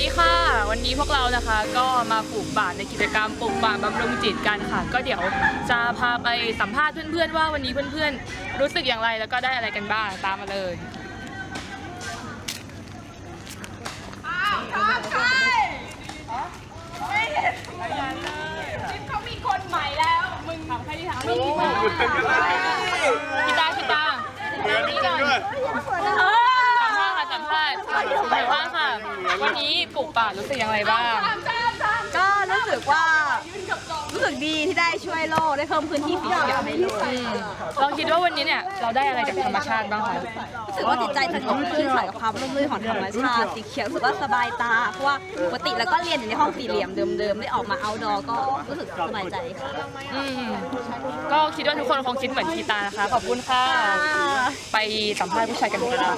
ดีค่ะ วันนี้พวกเรานะคะก็มาปลูกป่าในกิจกรรมปลูกป่าบำรุงจิตกันค่ะ ก็เดี๋ยวจะพาไปสัมภาษณ์เพื่อนๆว่าวันนี้เพื่อนๆ รู้สึกอย่างไรแล้วก็ได้อะไรกันบ้างตามมาเลยเขามีคนใหม่แล้วมึงถาม ณ์ค่ะสัมภาษณ์สัมภาษณ์ค่ะ วันนี้ปลูกป่ารู้สึกยังไงบ้าง สึกว่ารู้สึกดีที่ได้ช่วยโลกได้เพิ่มพื้นที่สีเขียวในโลกอืมเราคิดว่าวันนี้เนี่ยเราได้อะไรจากธรรมชาติบ้างคะ รู้สึกว่าจิตใจสงบขึ้นใส่กับความร่มรื่นของธรรมชาติสีเขียวรู้สึกว่าสบายตาเพราะว่าปกติแล้วก็เรียนอยู่ในห้องสี่เหลี่ยมเดิมๆได้ออกมาเอาดอก็รู้สึกสบายใจค่ะอืมก็คิดว่าทุกคนคงคิดเหมือนพีตานะคะ ขอบคุณค่ะ ไปสัมภาษณ์ผู้ชายกันดีกว่า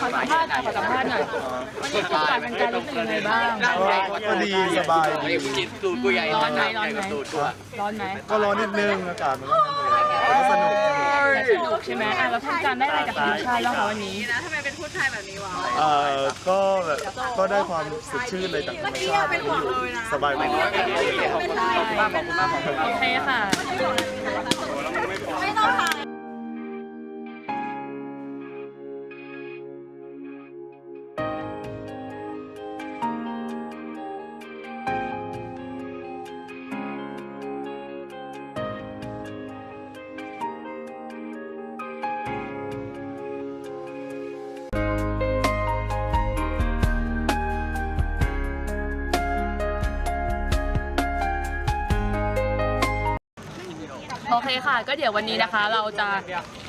ขอสัมภาษณ์หน่อยขอสัมภาษณ์หน่อยวันนี้ปลูกป่าเป็นการรู้สึกยังไงบ้าง ก็ดีสบายดีตูดกูใหญ่ร้อนไหมร้อนไหมตูดกูอะร้อนไหมก็ร้อนนิดนึงอากาศมันก็สนุกแต่สนุกใช่ไหมอะแล้วท่านการได้อะไรจากธรรมชาติบ้างคะวันนี้เอ่อก็แบบก็ได้ความสดชื่นเลยจากธรรมชาติสบายมาก โอเคค่ะ โอเคค่ะ ก็เดี๋ยววันนี้นะคะ เราจะ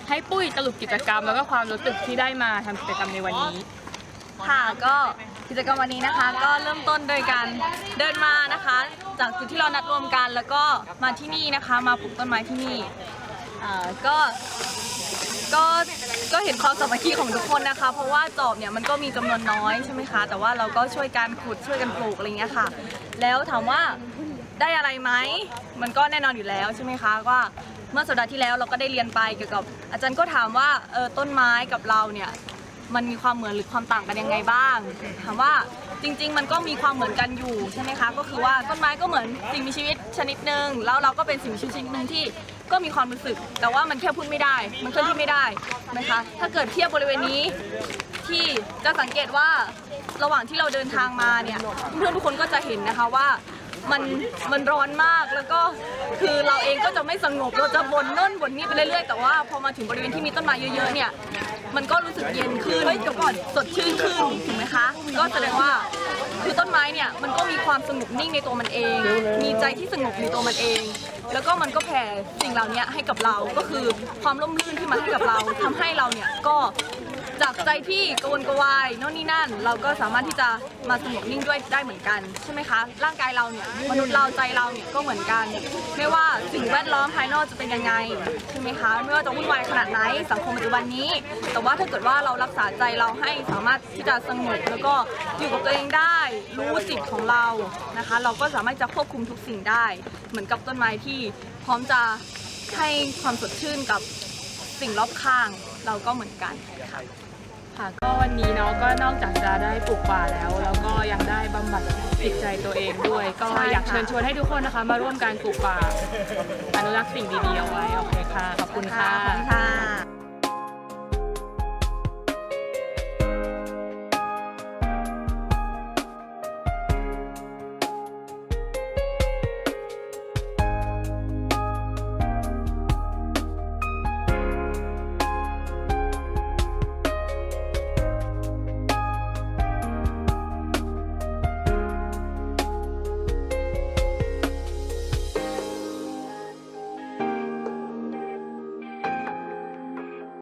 ให้ปุ้ยสรุปกิจกรรม แล้วก็ความรู้สึกที่ได้มาทำกิจกรรมในวันนี้ ค่ะก็กิจกรรมวันนี้นะคะ ก็เริ่มต้นโดยการเดินมานะคะ จากจุดที่เรานัดรวมกัน แล้วก็มาที่นี่นะคะ มาปลูกต้นไม้ที่นี่อ่าก็ก็ก็เห็นความสามัคคีของทุกคนนะคะ เพราะว่าจอบเนี่ยมันก็มีจำนวนน้อยใช่ไหมคะ แต่ว่าเราก็ช่วยกันขุดช่วยกันปลูกอะไรอย่างเงี้ยค่ะ แล้วถามว่า ได้อะไรไหม มันก็แน่นอนอยู่แล้วใช่ไหมคะว่าเมื่อสัปดาห์ที่แล้วเราก็ได้เรียนไปเกี่ยวกับ อาจารย์ก็ถามว่าเออต้นไม้กับเราเนี่ยมันมีความเหมือนหรือความต่างกันยังไงบ้าง ถามว่าจริง ๆ มันก็มีความเหมือนกันอยู่ใช่ไหมคะ ก็คือว่าต้นไม้ก็เหมือนสิ่งมีชีวิตชนิดหนึ่งแล้วเราก็เป็นสิ่งมีชีวิตชนิดหนึ่งที่ก็มีความรู้สึก แต่ว่ามันแค่พูดไม่ได้ มันเคลื่อนที่ไม่ได้นะคะ ถ้าเกิดเทียบบริเวณนี้ที่จะสังเกตว่าระหว่างที่เราเดินทางมาเนี่ยเพื่อนทุกคนก็จะเห็นนะคะว่า มันมันร้อนมากแล้วก็คือเราเองก็จะไม่สงบเราจะบ่นโน่นบนนี่ไปเรื่อยๆ แต่ว่าพอมาถึงบริเวณที่มีต้นไม้เยอะๆเนี่ยมันก็รู้สึกเย็นขึ้นเฮ้ยเดี๋ยวก่อนสดชื่นขึ้นถูกไหมคะ ก็แสดงว่าคือต้นไม้เนี่ยมันก็มีความสงบนิ่งในตัวมันเอง มีใจที่สงบในตัวมันเอง แล้วก็มันก็แผ่สิ่งเหล่านี้ให้กับเราก็คือความร่มรื่นที่มันให้กับเราทำให้เราเนี่ยก็ จากใจที่กระวนกระวายโน่นนี่นั่น เราก็สามารถที่จะมาสงบนิ่งด้วยได้เหมือนกันใช่ไหมคะร่างกายเราเนี่ยมนุษย์เราใจเราเนี่ยก็เหมือนกัน ไม่ว่าสิ่งแวดล้อมภายนอกจะเป็นยังไงใช่ไหมคะไม่ว่าจะวุ่นวายขนาดไหนสังคมปัจจุบันนี้ แต่ว่าถ้าเกิดว่าเรารักษาใจเราให้สามารถที่จะสงบแล้วก็อยู่กับตัวเองได้รู้สิทธิ์ของเรานะคะ เราก็สามารถจะควบคุมทุกสิ่งได้ เหมือนกับต้นไม้ที่พร้อมจะให้ความสดชื่นกับสิ่งรอบข้างเราก็เหมือนกันค่ะ ค่ะก็วันนี้เนาะก็นอกจากจะได้ปลูกป่าแล้ว แล้วก็ยังได้บำบัดจิตใจตัวเองด้วย ก็อยากเชิญชวนให้ทุกคนนะคะ มาร่วมการปลูกป่าอนุรักษ์สิ่งดีๆเอาไว้โอเคค่ะขอบคุณค่ะค่ะ